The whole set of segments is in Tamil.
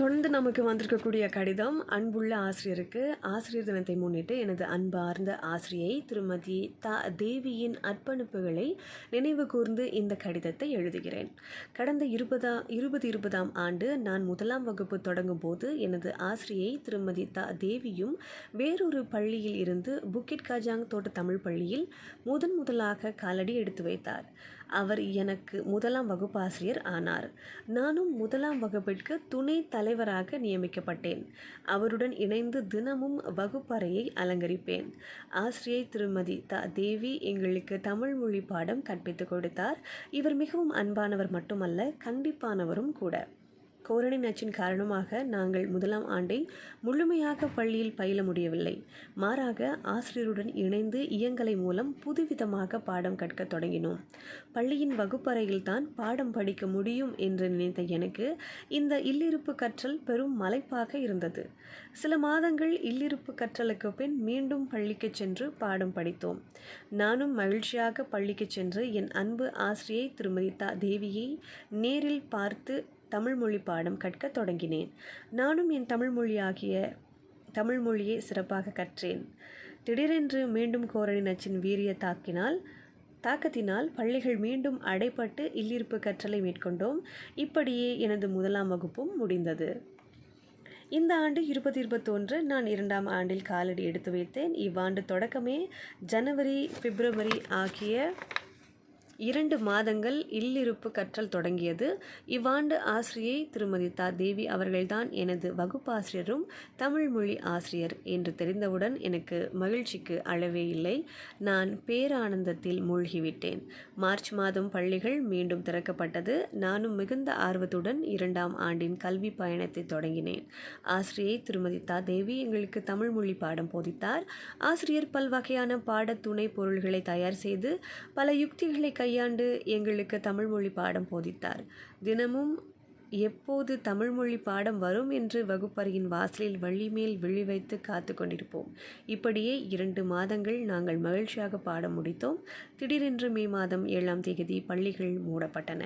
தொடர்ந்து நமக்கு வந்திருக்கக்கூடிய கடிதம் அன்புள்ள ஆசிரியருக்கு ஆசிரியர் தினத்தை முன்னிட்டு எனது அன்பார்ந்த ஆசிரியை திருமதி த தேவியின் அர்ப்பணிப்புகளை நினைவு கூர்ந்து இந்த கடிதத்தை எழுதுகிறேன். கடந்த இருபதா இருபது இருபதாம் ஆண்டு நான் முதலாம் வகுப்பு தொடங்கும் போது எனது ஆசிரியை திருமதி த தேவியும் வேறொரு பள்ளியில் இருந்து புக்கிட் காஜாங் தோட்ட தமிழ் பள்ளியில் முதன் முதலாக காலடி எடுத்து வைத்தார். அவர் எனக்கு முதலாம் வகுப்பாசிரியர் ஆனார். நானும் முதலாம் வகுப்பிற்கு துணை தலை தலைவராக நியமிக்கப்பட்டேன். அவருடன் இணைந்து தினமும் வகுப்பறையை அலங்கரிப்பேன். ஆசிரியை திருமதி த தேவி எங்களுக்கு தமிழ் மொழி பாடம் கற்பித்துக் கொடுத்தார். இவர் மிகவும் அன்பானவர் மட்டுமல்ல கண்டிப்பானவரும் கூட. கோரணி நச்சின் காரணமாக நாங்கள் முதலாம் ஆண்டை முழுமையாக பள்ளியில் பயில முடியவில்லை. மாறாக ஆசிரியருடன் இணைந்து இயங்கலை மூலம் புதுவிதமாக பாடம் கற்க தொடங்கினோம். பள்ளியின் வகுப்பறையில் தான் பாடம் படிக்க முடியும் என்று நினைத்த எனக்கு இந்த இல்லிருப்பு கற்றல் பெரும் மலைப்பாக இருந்தது. சில மாதங்கள் இல்லிருப்பு கற்றலுக்கு பின் மீண்டும் பள்ளிக்கு சென்று பாடம் படித்தோம். நானும் மகிழ்ச்சியாக பள்ளிக்கு சென்று என் அன்பு ஆசிரியை திருமதி தா தேவியை நேரில் பார்த்து தமிழ் மொழி பாடம் கற்கத் தொடங்கினேன். நானும் என் தமிழ் மொழியாகிய தமிழ் மொழியை சிறப்பாக கற்றேன். திடீரென்று மீண்டும் கோரணி நச்சின் வீரிய தாக்கினால் தாக்கத்தினால் பள்ளிகள் மீண்டும் அடைப்பட்டு இல்லிருப்பு கற்றலை மேற்கொண்டோம். இப்படியே எனது முதலாம் வகுப்பும் முடிந்தது. இந்த ஆண்டு இருபது இருபத்தொன்று நான் இரண்டாம் ஆண்டில் காலடி எடுத்து வைத்தேன். இவ்வாண்டு தொடக்கமே ஜனவரி பிப்ரவரி ஆகிய இரண்டு மாதங்கள் இல்லிருப்பு கற்றல் தொடங்கியது. இவ்வாண்டு ஆசிரியை திருமதி தா தேவி அவர்கள்தான் எனது வகுப்பாசிரியரும் தமிழ் மொழி ஆசிரியர் என்று தெரிந்தவுடன் எனக்கு மகிழ்ச்சிக்கு அளவே இல்லை. நான் பேரானந்தத்தில் மூழ்கிவிட்டேன். மார்ச் மாதம் பள்ளிகள் மீண்டும் திறக்கப்பட்டது. நானும் மிகுந்த ஆர்வத்துடன் இரண்டாம் ஆண்டின் கல்வி பயணத்தை தொடங்கினேன். ஆசிரியை திருமதி தா தேவி எங்களுக்கு தமிழ் மொழி பாடம் போதித்தார். ஆசிரியர் பல்வகையான பாட துணை பொருள்களை தயார் செய்து பல யுக்திகளை கையாண்டு எங்களுக்கு தமிழ்மொழி பாடம் போதித்தார். தினமும் எப்போது தமிழ்மொழி பாடம் வரும் என்று வகுப்பறையின் வாசலில் வழிமேல் விழி வைத்து காத்து கொண்டிருப்போம். இப்படியே இரண்டு மாதங்கள் நாங்கள் மகிழ்ச்சியாக பாடம் முடித்தோம். திடீரென்று மே மாதம் ஏழாம் தேதி பள்ளிகள் மூடப்பட்டன.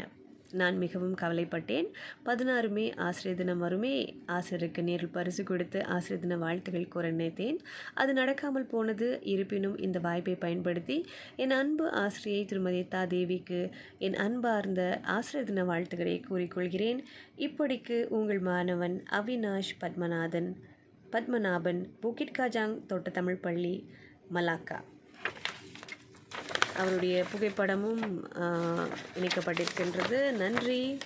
நான் மிகவும் கவலைப்பட்டேன். பதினாறு மே ஆசிரியர் தினம் வருமே ஆசிரியருக்கு நேரில் பரிசு கொடுத்து ஆசிரியர் தின வாழ்த்துகள் கூற நினைத்தேன். அது நடக்காமல் போனது. இருப்பினும் இந்த வாய்ப்பை பயன்படுத்தி என் அன்பு ஆசிரியை திருமதி தா தேவிக்கு என் அன்பார்ந்த ஆசிரியர் தின வாழ்த்துக்களை கூறிக்கொள்கிறேன். இப்படிக்கு உங்கள் மாணவன் அவினாஷ் பத்மநாதன் பத்மநாபன் புக்கிட் காஜாங் தோட்ட தமிழ் பள்ளி மலாக்கா. அவருடைய புகைப்படமும் இணைக்கப்பட்டிருக்கின்றது. நன்றி.